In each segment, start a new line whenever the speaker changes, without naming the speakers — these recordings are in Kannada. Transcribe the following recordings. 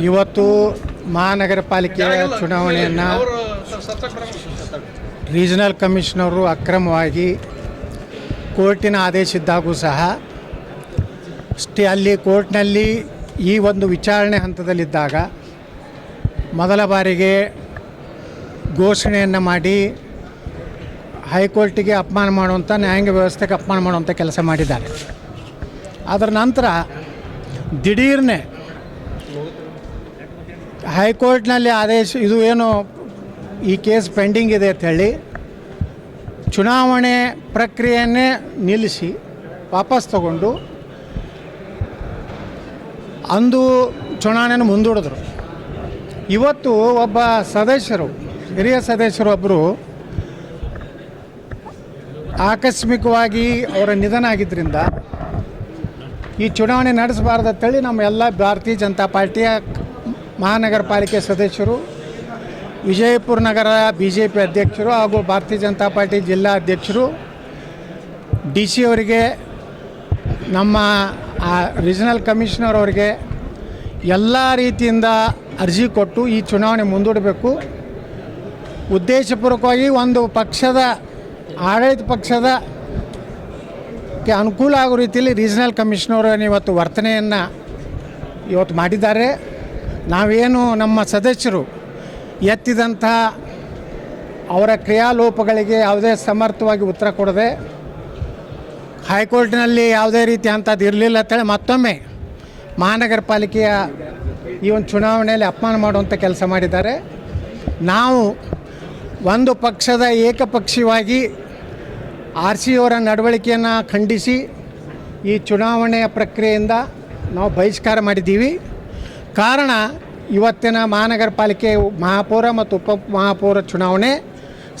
ಇವತ್ತು ಮಹಾನಗರ ಪಾಲಿಕೆ ಚುನಾವಣೆಯನ್ನು ರೀಜನಲ್ ಕಮಿಷನರು ಅಕ್ರಮವಾಗಿ ಕೋರ್ಟಿನ ಆದೇಶಿದ್ದಾಗೂ ಸಹ ಸ್ಟೇ ಅಲ್ಲಿ ಕೋರ್ಟ್ನಲ್ಲಿ ಈ ಒಂದು ವಿಚಾರಣೆ ಹಂತದಲ್ಲಿದ್ದಾಗ ಮೊದಲ ಬಾರಿಗೆ ಘೋಷಣೆಯನ್ನು ಮಾಡಿ ಹೈಕೋರ್ಟಿಗೆ ಅಪಮಾನ ಮಾಡುವಂಥ ನ್ಯಾಯಾಂಗ ವ್ಯವಸ್ಥೆಗೆ ಅಪಮಾನ ಮಾಡುವಂಥ ಕೆಲಸ ಮಾಡಿದ್ದಾರೆ. ಅದರ ನಂತರ ದಿಢೀರ್ನೆ ಹೈಕೋರ್ಟ್ನಲ್ಲಿ ಆದೇಶ ಇದು ಏನು ಈ ಕೇಸ್ ಪೆಂಡಿಂಗ್ ಇದೆ ಅಂತ ಹೇಳಿ ಚುನಾವಣೆ ಪ್ರಕ್ರಿಯೆಯನ್ನೇ ನಿಲ್ಲಿಸಿ ವಾಪಸ್ ತಗೊಂಡು ಅಂದು ಚುನಾವಣೆಯನ್ನು ಮುಂದೂಡಿದ್ರು. ಇವತ್ತು ಒಬ್ಬ ಸದಸ್ಯರು, ಹಿರಿಯ ಸದಸ್ಯರು ಒಬ್ಬರು ಆಕಸ್ಮಿಕವಾಗಿ ಅವರ ನಿಧನ ಆಗಿದ್ದರಿಂದ ಈ ಚುನಾವಣೆ ನಡೆಸಬಾರ್ದು ಅಂತೇಳಿ ನಮ್ಮ ಎಲ್ಲ ಭಾರತೀಯ ಜನತಾ ಪಾರ್ಟಿಯ ಮಹಾನಗರ ಪಾಲಿಕೆ ಸದಸ್ಯರು, ವಿಜಯಪುರ ನಗರ ಬಿ ಜೆ ಪಿ ಅಧ್ಯಕ್ಷರು ಹಾಗೂ ಭಾರತೀಯ ಜನತಾ ಪಾರ್ಟಿ ಜಿಲ್ಲಾ ಅಧ್ಯಕ್ಷರು, ಡಿ ಸಿ ಅವರಿಗೆ, ನಮ್ಮ ರೀಜನಲ್ ಕಮಿಷನರ್ ಅವರಿಗೆ ಎಲ್ಲ ರೀತಿಯಿಂದ ಅರ್ಜಿ ಕೊಟ್ಟು ಈ ಚುನಾವಣೆ ಮುಂದೂಡಬೇಕು. ಉದ್ದೇಶಪೂರ್ವಕವಾಗಿ ಒಂದು ಪಕ್ಷದ, ಆಡಳಿತ ಪಕ್ಷದ ಅನುಕೂಲ ಆಗೋ ರೀತಿಯಲ್ಲಿ ರೀಜನಲ್ ಕಮಿಷನರ್ ಇವತ್ತು ವರ್ತನೆಯನ್ನು ಇವತ್ತು ಮಾಡಿದ್ದಾರೆ. ನಾವೇನು ನಮ್ಮ ಸದಸ್ಯರು ಎತ್ತಿದಂತಹ ಅವರ ಕ್ರಿಯಾಲೋಪಗಳಿಗೆ ಯಾವುದೇ ಸಮರ್ಥವಾಗಿ ಉತ್ತರ ಕೊಡದೆ ಹೈಕೋರ್ಟ್ನಲ್ಲಿ ಯಾವುದೇ ರೀತಿ ಅಂಥದ್ದು ಇರಲಿಲ್ಲ ಅಂತೇಳಿ ಮತ್ತೊಮ್ಮೆ ಮಹಾನಗರ ಪಾಲಿಕೆಯ ಈ ಒಂದು ಚುನಾವಣೆಯಲ್ಲಿ ಅಪಮಾನ ಮಾಡುವಂಥ ಕೆಲಸ ಮಾಡಿದ್ದಾರೆ. ನಾವು ಒಂದು ಪಕ್ಷದ ಏಕಪಕ್ಷೀಯವಾಗಿ ಆರ್ ಸಿ ಅವರ ನಡವಳಿಕೆಯನ್ನು ಖಂಡಿಸಿ ಈ ಚುನಾವಣೆಯ ಪ್ರಕ್ರಿಯೆಯಿಂದ ನಾವು ಬಹಿಷ್ಕಾರ ಮಾಡಿದ್ದೀವಿ. ಕಾರಣ ಇವತ್ತಿನ ಮಹಾನಗರ ಪಾಲಿಕೆ ಮಹಾಪೌರ ಮತ್ತು ಉಪ ಮಹಾಪೌರ ಚುನಾವಣೆ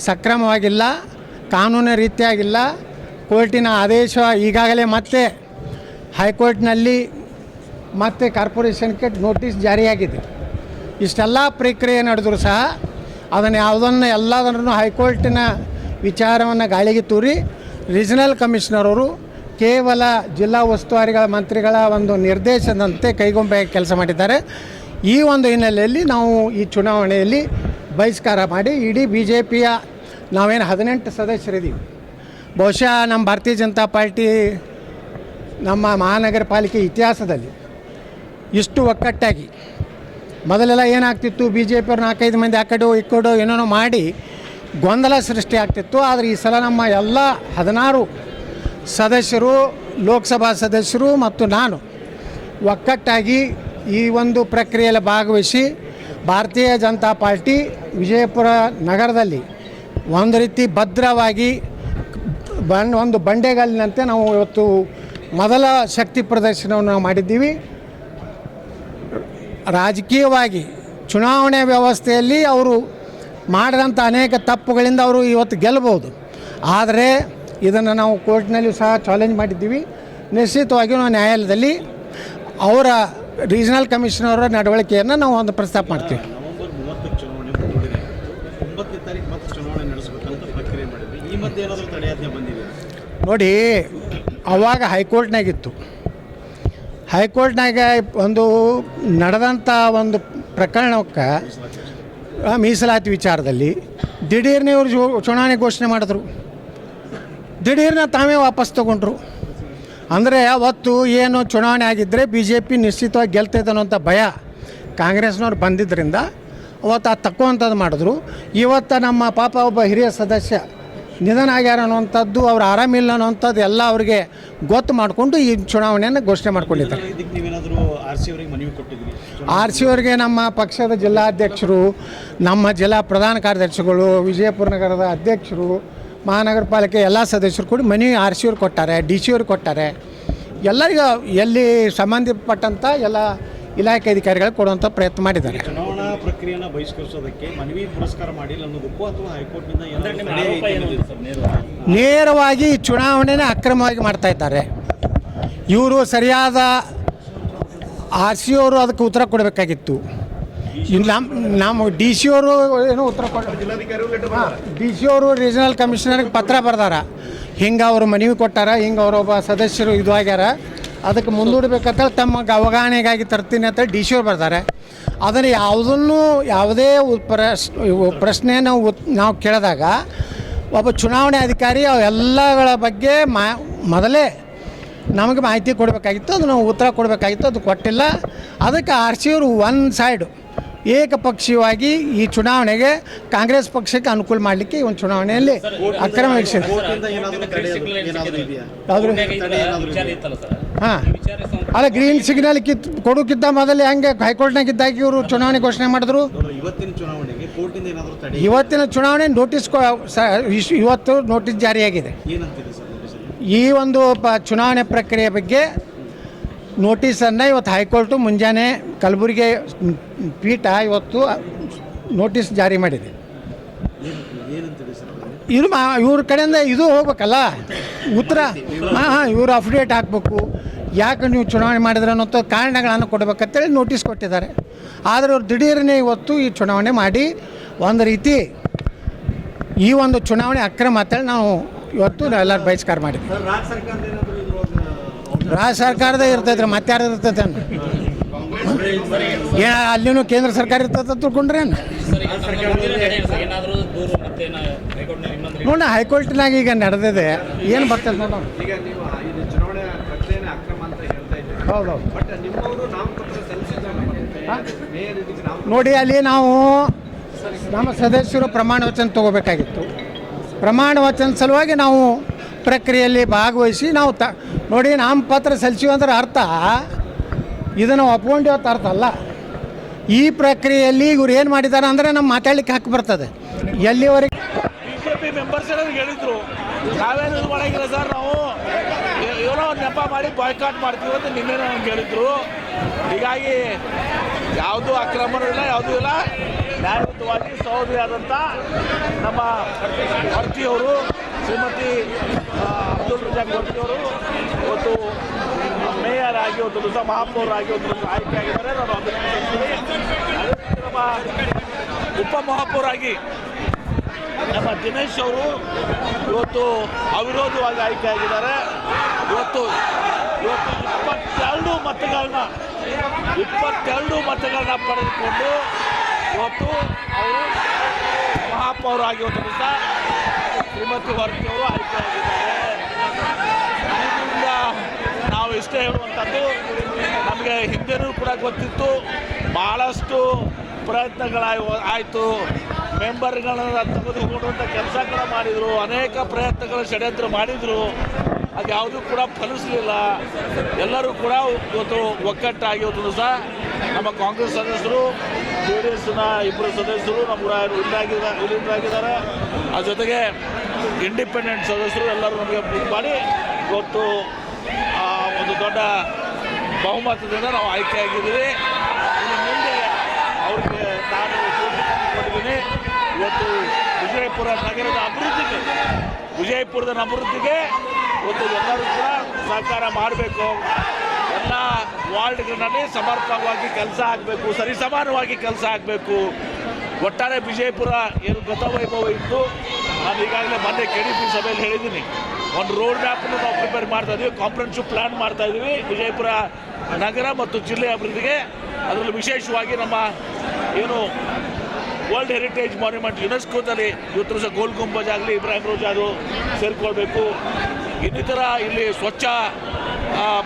ಸಕ್ರಮವಾಗಿಲ್ಲ, ಕಾನೂನು ರೀತಿಯಾಗಿಲ್ಲ. ಕೋರ್ಟಿನ ಆದೇಶ ಈಗಾಗಲೇ ಮತ್ತೆ ಹೈಕೋರ್ಟ್ನಲ್ಲಿ ಮತ್ತೆ ಕಾರ್ಪೊರೇಷನ್ಗೆ ನೋಟಿಸ್ ಜಾರಿಯಾಗಿದೆ. ಇಷ್ಟೆಲ್ಲ ಪ್ರಕ್ರಿಯೆ ನಡೆದರೂ ಸಹ ಅದನ್ನು ಯಾವುದನ್ನು ಎಲ್ಲದನ್ನು ಹೈಕೋರ್ಟಿನ ವಿಚಾರವನ್ನು ಗಾಳಿಗೆ ತೂರಿ ರೀಜನಲ್ ಕಮಿಷನರ್ ಅವರು ಕೇವಲ ಜಿಲ್ಲಾ ಉಸ್ತುವಾರಿಗಳ ಮಂತ್ರಿಗಳ ಒಂದು ನಿರ್ದೇಶನದಂತೆ ಕೈಗೊಂಬೆ ಕೆಲಸ ಮಾಡಿದ್ದಾರೆ. ಈ ಒಂದು ಹಿನ್ನೆಲೆಯಲ್ಲಿ ನಾವು ಈ ಚುನಾವಣೆಯಲ್ಲಿ ಬಹಿಷ್ಕಾರ ಮಾಡಿ ಇಡೀ ಬಿ ಜೆ ಪಿಯ ನಾವೇನು ಹದಿನೆಂಟು ಸದಸ್ಯರಿದ್ದೀವಿ. ಬಹುಶಃ ನಮ್ಮ ಭಾರತೀಯ ಜನತಾ ಪಾರ್ಟಿ ನಮ್ಮ ಮಹಾನಗರ ಪಾಲಿಕೆ ಇತಿಹಾಸದಲ್ಲಿ ಇಷ್ಟು ಒಕ್ಕಟ್ಟಾಗಿ ಮೊದಲೆಲ್ಲ ಏನಾಗ್ತಿತ್ತು ಬಿ ಜೆ ಪಿಯವ್ರು ನಾಲ್ಕೈದು ಮಂದಿ ಆ ಕಡೆ ಈ ಕಡೆ ಏನೇನೋ ಮಾಡಿ ಗೊಂದಲ ಸೃಷ್ಟಿ ಆಗ್ತಿತ್ತು. ಆದರೆ ಈ ಸಲ ನಮ್ಮ ಎಲ್ಲ ಹದಿನಾರು ಸದಸ್ಯರು, ಲೋಕಸಭಾ ಸದಸ್ಯರು ಮತ್ತು ನಾನು ಒಕ್ಕಟ್ಟಾಗಿ ಈ ಒಂದು ಪ್ರಕ್ರಿಯೆಯಲ್ಲಿ ಭಾಗವಹಿಸಿ ಭಾರತೀಯ ಜನತಾ ಪಾರ್ಟಿ ವಿಜಯಪುರ ನಗರದಲ್ಲಿ ಒಂದು ರೀತಿ ಭದ್ರವಾಗಿ ಬಂಡ್ ಒಂದು ಬಂಡೆಗಾಲಿನಂತೆ ನಾವು ಇವತ್ತು ಮೊದಲ ಶಕ್ತಿ ಪ್ರದರ್ಶನವನ್ನು ನಾವು ಮಾಡಿದ್ದೀವಿ. ರಾಜಕೀಯವಾಗಿ ಚುನಾವಣೆ ವ್ಯವಸ್ಥೆಯಲ್ಲಿ ಅವರು ಮಾಡಿದಂಥ ಅನೇಕ ತಪ್ಪುಗಳಿಂದ ಅವರು ಇವತ್ತು ಗೆಲ್ಲಬಹುದು. ಆದರೆ ಇದನ್ನು ನಾವು ಕೋರ್ಟ್ನಲ್ಲಿ ಸಹ ಚಾಲೆಂಜ್ ಮಾಡಿದ್ದೀವಿ. ನಿಶ್ಚಿತವಾಗಿಯೂ ನಾವು ನ್ಯಾಯಾಲಯದಲ್ಲಿ ಅವರ ರೀಜನಲ್ ಕಮಿಷನರ ನಡವಳಿಕೆಯನ್ನು ನಾವು ಒಂದು ಪ್ರಸ್ತಾಪ ಮಾಡ್ತೀವಿ. ನೋಡಿ ಅವಾಗ ಹೈಕೋರ್ಟ್ನಾಗಿತ್ತು. ಹೈಕೋರ್ಟ್ನಾಗ ಒಂದು ನಡೆದಂಥ ಒಂದು ಪ್ರಕರಣಕ್ಕೆ ಮೀಸಲಾತಿ ವಿಚಾರದಲ್ಲಿ ದಿಢೀರ್ನೇ ಅವರು ಚುನಾವಣೆ ಘೋಷಣೆ ಮಾಡಿದ್ರು. ದಿಢೀರ್ನ ತಾವೇ ವಾಪಸ್ ತಗೊಂಡ್ರು. ಅಂದರೆ ಅವತ್ತು ಏನು ಚುನಾವಣೆ ಆಗಿದ್ದರೆ ಬಿ ಜೆ ಪಿ ನಿಶ್ಚಿತವಾಗಿ ಗೆಲ್ತೈತೆ ಅನ್ನೋಂಥ ಭಯ ಕಾಂಗ್ರೆಸ್ನವ್ರು ಬಂದಿದ್ದರಿಂದ ಅವತ್ತು ಆ ತಕ್ಕುವಂಥದ್ದು ಮಾಡಿದ್ರು. ಇವತ್ತು ನಮ್ಮ ಪಾಪ ಒಬ್ಬ ಹಿರಿಯ ಸದಸ್ಯ ನಿಧನ ಆಗ್ಯಾರ ಅನ್ನುವಂಥದ್ದು, ಅವ್ರು ಆರಾಮಿಲ್ಲ ಅನ್ನೋಂಥದ್ದು ಎಲ್ಲ ಅವ್ರಿಗೆ ಗೊತ್ತು ಮಾಡಿಕೊಂಡು ಈ ಚುನಾವಣೆಯನ್ನು ಘೋಷಣೆ ಮಾಡ್ಕೊಂಡಿದ್ದಾರೆ.
ಆರ್ ಸಿ ಅವರಿಗೆ
ನಮ್ಮ ಪಕ್ಷದ ಜಿಲ್ಲಾಧ್ಯಕ್ಷರು, ನಮ್ಮ ಜಿಲ್ಲಾ ಪ್ರಧಾನ ಕಾರ್ಯದರ್ಶಿಗಳು, ವಿಜಯಪುರ ನಗರದ ಅಧ್ಯಕ್ಷರು ಮಹಾನಗರ ಪಾಲಿಕೆ ಎಲ್ಲ ಸದಸ್ಯರು ಕೂಡ ಮನವಿ ಆರ್ ಸಿ ಅವ್ರು ಕೊಟ್ಟಾರೆ ಡಿ ಸಿ ಅವ್ರು ಕೊಟ್ಟಾರೆ. ಎಲ್ಲರಿಗೂ ಎಲ್ಲಿ ಸಂಬಂಧಪಟ್ಟಂಥ ಎಲ್ಲ ಇಲಾಖೆ ಅಧಿಕಾರಿಗಳು ಕೊಡುವಂಥ ಪ್ರಯತ್ನ ಮಾಡಿದ್ದಾರೆ.
ಚುನಾವಣಾ ಪ್ರಕ್ರಿಯೆನ ಬಹಿಷ್ಕರಿಸೋದಕ್ಕೆ ಮನವಿ ಪುರಸ್ಕಾರ ಮಾಡಿಲ್ಲ ಅನ್ನೋದಕ್ಕೂ ಅಥವಾ ಹೈಕೋರ್ಟ್ನಿಂದ?
ನೇರವಾಗಿ? ಚುನಾವಣೆನ ಅಕ್ರಮವಾಗಿ ಮಾಡ್ತಾ ಇದ್ದಾರೆ. ಇವರು ಸರಿಯಾದ ಆರ್ ಸಿ ಅವರು ಅದಕ್ಕೆ ಉತ್ತರ ಕೊಡಬೇಕಾಗಿತ್ತು. ಇಲ್ಲಿ ನಮ್ಮ ಡಿ ಸಿ ಅವರು ಏನು ಉತ್ತರ ಕೊಟ್ಟು ಡಿ ಸಿ ಅವರು ರೀಜನಲ್ ಕಮಿಷನರ್ಗೆ ಪತ್ರ ಬರ್ದಾರ. ಹಿಂಗೆ ಅವರು ಮನವಿ ಕೊಟ್ಟಾರ, ಹಿಂಗೆ ಅವರೊಬ್ಬ ಸದಸ್ಯರು ಇದು ಆಗ್ಯಾರ. ಅದಕ್ಕೆ ಮುಂದೂಡಬೇಕಂತೇಳಿ ತಮ್ಮ ಅವಗಾಹನೆಗಾಗಿ ತರ್ತೀನಿ ಅಂತ ಡಿ ಸಿ ಅವ್ರು ಬರ್ತಾರೆ ಅದನ್ನು ಯಾವುದನ್ನು, ಯಾವುದೇ ಪ್ರಶ್ ಪ್ರಶ್ನೆ ನಾವು ನಾವು ಕೇಳಿದಾಗ ಒಬ್ಬ ಚುನಾವಣೆ ಅಧಿಕಾರಿ ಅವೆಲ್ಲಗಳ ಬಗ್ಗೆ ಮಾ ಮೊದಲೇ ನಮಗೆ ಮಾಹಿತಿ ಕೊಡಬೇಕಾಗಿತ್ತು ಅದು ನಾವು ಉತ್ತರ ಕೊಡಬೇಕಾಗಿತ್ತು, ಅದು ಕೊಟ್ಟಿಲ್ಲ. ಅದಕ್ಕೆ ಆರ್ ಸಿ ಅವರು ಒನ್ ಸೈಡು ಏಕಪಕ್ಷೀಯವಾಗಿ ಈ ಚುನಾವಣೆಗೆ ಕಾಂಗ್ರೆಸ್ ಪಕ್ಷಕ್ಕೆ ಅನುಕೂಲ ಮಾಡಲಿಕ್ಕೆ ಈ ಒಂದು ಚುನಾವಣೆಯಲ್ಲಿ ಅಕ್ರಮ ವೀಕ್ಷಣೆ.
ಏನಾದರೂ ತಡೆಯೋದು ಏನಾದರೂ ತಡೆ
ಇತ್ತಲ್ಲ ಸರ್?
ಹಾಂ. ಅಲ್ಲ ಗ್ರೀನ್ ಸಿಗ್ನಲ್ ಕಿತ್ ಕೊಡೋಕ್ಕಿಂತ ಮೊದಲು ಹಂಗೆ ಹೈಕೋರ್ಟ್ನಾಗ ಇದ್ದಾಗ ಇವರು ಚುನಾವಣೆ ಘೋಷಣೆ ಮಾಡಿದ್ರು.
ಇವತ್ತಿನ ಚುನಾವಣೆಗೆ ಕೋರ್ಟಿಂದ ಏನಾದರೂ ತಡೆ
ಇವತ್ತಿನ ಚುನಾವಣೆ ನೋಟಿಸ್ ಕೊ- ಇಶ್- ಇವತ್ತು ನೋಟಿಸ್ ಜಾರಿಯಾಗಿದೆ. ಈ ಒಂದು ಪ ಚುನಾವಣೆ ಪ್ರಕ್ರಿಯೆ ಬಗ್ಗೆ ನೋಟಿಸನ್ನು ಇವತ್ತು ಹೈಕೋರ್ಟು ಮುಂಜಾನೆ ಕಲಬುರಗಿ ಪೀಠ ಇವತ್ತು ನೋಟಿಸ್ ಜಾರಿ ಮಾಡಿದೆ? ಇದು ಮಾ, ಇವ್ರ ಕಡೆಯಿಂದ ಇದು ಹೋಗ್ಬೇಕಲ್ಲ? ಉತ್ತರ? ಹಾಂ ಹಾಂ, ಇವರು ಅಫಿಡೇಟ್ ಹಾಕಬೇಕು. ಯಾಕೆ ನೀವು ಚುನಾವಣೆ ಮಾಡಿದ್ರೆ ಅನ್ನೋ ಕಾರಣಗಳನ್ನು ಕೊಡ್ಬೇಕಂತೇಳಿ ನೋಟಿಸ್ ಕೊಟ್ಟಿದ್ದಾರೆ. ಆದರೆ ಅವ್ರು ದಿಢೀರನೇ ಇವತ್ತು ಈ ಚುನಾವಣೆ ಮಾಡಿ ಒಂದು ರೀತಿ ಈ ಒಂದು ಚುನಾವಣೆ ಅಕ್ರಮ ಅಂತೇಳಿ ನಾವು ಇವತ್ತು ಎಲ್ಲರೂ ಬಹಿಷ್ಕಾರ
ಮಾಡಿದ್ದೀವಿ ರಾಜ್ಯ ಸರ್ಕಾರದ
ಇರ್ತೈತ್ರಿ ಮತ್ತೆ ಯಾರು ಇರ್ತೈತೆ ಏನ ಅಲ್ಲಿನೂ ಕೇಂದ್ರ ಸರ್ಕಾರ ಇರ್ತೈತೆ ತಿಳ್ಕೊಂಡ್ರೇನು?
ನಡೆ
ಹೈಕೋರ್ಟ್ನಾಗ ಈಗ ನಡೆದಿದೆ. ಏನು ಬರ್ತದೆ ನೋಡೋಣ ಹೌದೌದು. ನೋಡಿ ಅಲ್ಲಿ ನಾವು ನಮ್ಮ ಸದಸ್ಯರು ಪ್ರಮಾಣ ವಚನ ತಗೋಬೇಕಾಗಿತ್ತು. ಪ್ರಮಾಣ ವಚನ ಸಲುವಾಗಿ ನಾವು ಪ್ರಕ್ರಿಯೆಯಲ್ಲಿ ಭಾಗವಹಿಸಿ ನಾವು ತ ನೋಡಿ ನಾಮಪತ್ರ ಅಂದ್ರೆ ಅರ್ಥ. ಇದನ್ನು ಒಪ್ಕೊಂಡು ಇವತ್ತು ಅರ್ಥ ಅಲ್ಲ. ಈ ಪ್ರಕ್ರಿಯೆಯಲ್ಲಿ ಇವ್ರು ಏನು ಮಾಡಿದ್ದಾರೆ ಅಂದರೆ ನಮ್ಮ ಮಾತಾಡಲಿಕ್ಕೆ ಹಕ್ಕು ಬರ್ತದೆ. ಎಲ್ಲಿವರೆಗೆ
ಬಿಜೆಪಿ ಮೆಂಬರ್ಸ್ ಹೇಳಿದ್ರು, ನಾವೇನು ಮಾಡಂಗಿಲ್ಲ ಸರ್ ನಾವು? ಏನೋ ನೆಪ ಮಾಡಿ ಬಾಯ್ಕಾಟ್ ಮಾಡ್ತೀವಿ ಅಂತ ನಿನ್ನೆ ನಮ್ಗೆ ಹೇಳಿದ್ರು. ಹೀಗಾಗಿ ಯಾವುದೂ ಅಕ್ರಮನೂ ಇಲ್ಲ, ಯಾವುದೂ ಇಲ್ಲ. ನ್ಯಾಯಯುತವಾಗಿ ಸಹೋದರಿಯಾದಂಥ ನಮ್ಮ ಭರ್ತಿಯವರು ಶ್ರೀಮತಿ ಅಬ್ದುಲ್ ರಜಾಕ್ ಭರ್ತಿಯವರು ಇವತ್ತು ಮೇಯರ್ ಆಗಿ, ಒಂದು ದಿವಸ ಮಹಾಪೌರ್ ಆಗಿ, ಒಂದು ದಿವಸ ಆಯ್ಕೆ ಆಗಿದ್ದಾರೆ. ನಾನು ಅಭಿನಂದಿಸ್ತೀನಿ ನಮ್ಮ ಉಪಮಹಾಪೌರ್ ಆಗಿ ನಮ್ಮ ದಿನೇಶ್ ಅವರು ಇವತ್ತು ಅವಿರೋಧವಾಗಿ ಆಯ್ಕೆ ಆಗಿದ್ದಾರೆ. ಇವತ್ತು ಇವತ್ತು ಇಪ್ಪತ್ತೆರಡು ಮತಗಳನ್ನ ಇಪ್ಪತ್ತೆರಡು ಮತಗಳನ್ನ ಪಡೆದುಕೊಂಡು ಇವತ್ತು ಅವರು ಮಹಾಪೌರ ಆಗಿ ಇವತ್ತು ದಿವಸ ಶ್ರೀಮತಿ ವರ್ತಿಯವರು ಆಯ್ಕೆ ಆಗಿದ್ದಾರೆ. ನಾವು ಇಷ್ಟೇ ಹೇಳುವಂಥದ್ದು ನಮಗೆ ಹಿಂದೆನೂ ಕೂಡ ಗೊತ್ತಿತ್ತು. ಭಾಳಷ್ಟು ಪ್ರಯತ್ನಗಳ ಆಯಿತು. ಮೆಂಬರ್ಗಳನ್ನ ತೆಗೆದುಕೊಂಡಂಥ ಕೆಲಸ ಕೂಡ ಮಾಡಿದರು. ಅನೇಕ ಪ್ರಯತ್ನಗಳ ಷಡ್ಯಂತ್ರ ಮಾಡಿದರು. ಅದು ಯಾವುದೂ ಕೂಡ ಫಲಿಸಲಿಲ್ಲ. ಎಲ್ಲರೂ ಕೂಡ ಇವತ್ತು ಒಕ್ಕಟ್ಟಾಗಿ ಇವತ್ತು ಸಹ ನಮ್ಮ ಕಾಂಗ್ರೆಸ್ ಸದಸ್ಯರು ಜೆ ಇಬ್ಬರು ಸದಸ್ಯರು ನಮ್ಮ ಇಲ್ಲಾಗಿದ್ದಾರೆ ಇಲ್ಲಿಂದಾಗಿದ್ದಾರೆ ಆ ಜೊತೆಗೆ ಇಂಡಿಪೆಂಡೆಂಟ್ ಸದಸ್ಯರು ಎಲ್ಲರೂ ನಮಗೆ ಬುಕ್ ಮಾಡಿ ಇವತ್ತು ಒಂದು ದೊಡ್ಡ ಬಹುಮತದಿಂದ ನಾವು ಆಯ್ಕೆಯಾಗಿದ್ದೀವಿ ಮುಂದೆ ಅವ್ರಿಗೆ ನಾನು ಕೊಟ್ಟಿದ್ದೀನಿ. ಇವತ್ತು ವಿಜಯಪುರ ನಗರದ ಅಭಿವೃದ್ಧಿಗೆ ವಿಜಯಪುರದ ಅಭಿವೃದ್ಧಿಗೆ ಇವತ್ತು ಎಲ್ಲರೂ ಕೂಡ ಸಹಕಾರ ಮಾಡಬೇಕು. ಎಲ್ಲ ವಾರ್ಡ್ಗಳಲ್ಲಿ ಸಮರ್ಪಕವಾಗಿ ಕೆಲಸ ಆಗಬೇಕು, ಸರಿಸಮಾನವಾಗಿ ಕೆಲಸ ಆಗಬೇಕು. ಒಟ್ಟಾರೆ ವಿಜಯಪುರ ಏನು ಗತವೈಭವ ಇತ್ತು, ನಾನು ಈಗಾಗಲೇ ಮೊನ್ನೆ ಕೆ ಡಿ ಪಿ ಸಭೆಯಲ್ಲಿ ಹೇಳಿದ್ದೀನಿ. ಒಂದು ರೋಡ್ ಮ್ಯಾಪನ್ನು ನಾವು ಪ್ರಿಪೇರ್ ಮಾಡ್ತಾ ಇದ್ದೀವಿ ಕಾಂಪ್ರಹೆನ್ಸಿವ್ ಪ್ಲಾನ್ ಮಾಡ್ತಾ ಇದ್ದೀವಿ ವಿಜಯಪುರ ನಗರ ಮತ್ತು ಜಿಲ್ಲೆ ಅಭಿವೃದ್ಧಿಗೆ ಅದರಲ್ಲಿ ವಿಶೇಷವಾಗಿ ನಮ್ಮ ಏನು ವರ್ಲ್ಡ್ ಹೆರಿಟೇಜ್ ಮಾನ್ಯುಮೆಂಟ್ ಯುನೆಸ್ಕೋದಲ್ಲಿ ಇವತ್ತು ದಿವಸ ಗೋಲ್ ಗುಂಬಜ್ ಆಗಲಿ ಇಬ್ರಾಹಿಂ ರೋಜಾ ಅದು ಸೇರಿಕೊಳ್ಬೇಕು. ಇನ್ನಿತರ ಇಲ್ಲಿ ಸ್ವಚ್ಛ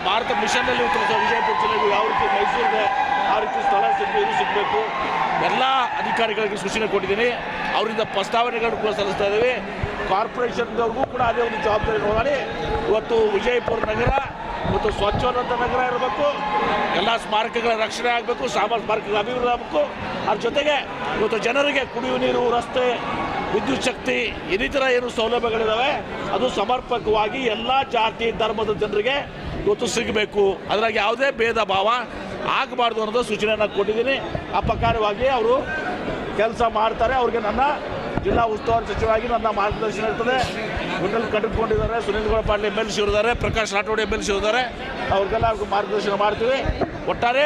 ಭಾರತ ಮಿಷನ್ನಲ್ಲಿ ಉತ್ತರಿಸುವ ವಿಜಯಪುರ ಜಿಲ್ಲೆಗೆ ಯಾವ ರೀತಿ ಮೈಸೂರಿಗೆ ಆ ರೀತಿ ಸ್ಥಳ ಸಿಗಬೇಕು ಸಿಗಬೇಕು? ಎಲ್ಲ ಅಧಿಕಾರಿಗಳಿಗೆ ಸೂಚನೆ ಕೊಟ್ಟಿದ್ದೀನಿ. ಅವರಿಂದ ಪ್ರಸ್ತಾವನೆಗಳನ್ನು ಕೂಡ ಸಲ್ಲಿಸ್ತಾ ಇದ್ದೀವಿ. ಕಾರ್ಪೊರೇಷನ್ದವ್ರಿಗೂ ಕೂಡ ಅದೇ ಒಂದು ಜವಾಬ್ದಾರಿ ನೋಡಿ ಇವತ್ತು ವಿಜಯಪುರ ನಗರ ಮತ್ತು ಸ್ವಚ್ಛವಾದಂಥ ನಗರ ಇರಬೇಕು. ಎಲ್ಲ ಸ್ಮಾರಕಗಳ ರಕ್ಷಣೆ ಆಗಬೇಕು ಸಾಮ ಸ್ಮಾರಕಗಳ ಅಭಿವೃದ್ಧಿ ಆಗಬೇಕು. ಅದ್ರ ಜೊತೆಗೆ ಇವತ್ತು ಜನರಿಗೆ ಕುಡಿಯುವ ನೀರು, ರಸ್ತೆ, ವಿದ್ಯುತ್ ಶಕ್ತಿ, ಇನ್ನಿತರ ಏನು ಸೌಲಭ್ಯಗಳಿದ್ದಾವೆ ಅದು ಸಮರ್ಪಕವಾಗಿ ಎಲ್ಲ ಜಾತಿ, ಧರ್ಮದ ಜನರಿಗೆ ಇವತ್ತು ಸಿಗಬೇಕು. ಅದರಾಗ ಯಾವುದೇ ಭೇದ ಭಾವ ಆಗಬಾರ್ದು ಅನ್ನೋದು ಸೂಚನೆಯನ್ನು ಕೊಟ್ಟಿದ್ದೀನಿ. ಆ ಪ್ರಕಾರವಾಗಿ ಅವರು ಕೆಲಸ ಮಾಡ್ತಾರೆ. ಅವ್ರಿಗೆ ನನ್ನ ಜಿಲ್ಲಾ ಉಸ್ತುವಾರಿ ಸಚಿವರಾಗಿ ನನ್ನ ಮಾರ್ಗದರ್ಶನ ಇರ್ತದೆ. ಗುಂಡಲ್ ಕಟ್ಟಿಕೊಂಡಿದ್ದಾರೆ Sunil Gowda Patil M L C ಇದ್ದಾರೆ Prakash Rathod M L C ಇದ್ದಾರೆ ಅವ್ರಿಗೆಲ್ಲ ಅವ್ರಿಗೆ ಮಾರ್ಗದರ್ಶನ ಮಾಡ್ತೀವಿ. ಒಟ್ಟಾರೆ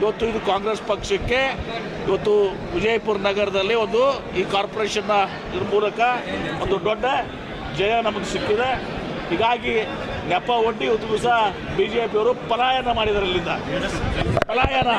ಇವತ್ತು ಇದು ಕಾಂಗ್ರೆಸ್ ಪಕ್ಷಕ್ಕೆ ಇವತ್ತು ವಿಜಯಪುರ ನಗರದಲ್ಲಿ ಒಂದು ಈ ಕಾರ್ಪೊರೇಷನ್ನ ಇದ್ರ ಮೂಲಕ ಒಂದು ದೊಡ್ಡ ಜಯ ನಮಗೆ ಸಿಕ್ಕಿದೆ. ಹೀಗಾಗಿ ನೆಪ ಒಡ್ಡಿ ಇವತ್ತು ದಿವಸ ಬಿ ಜೆ ಪಿಯವರು ಪಲಾಯನ ಮಾಡಿದರಲ್ಲಿಂದ. ಪಲಾಯನ.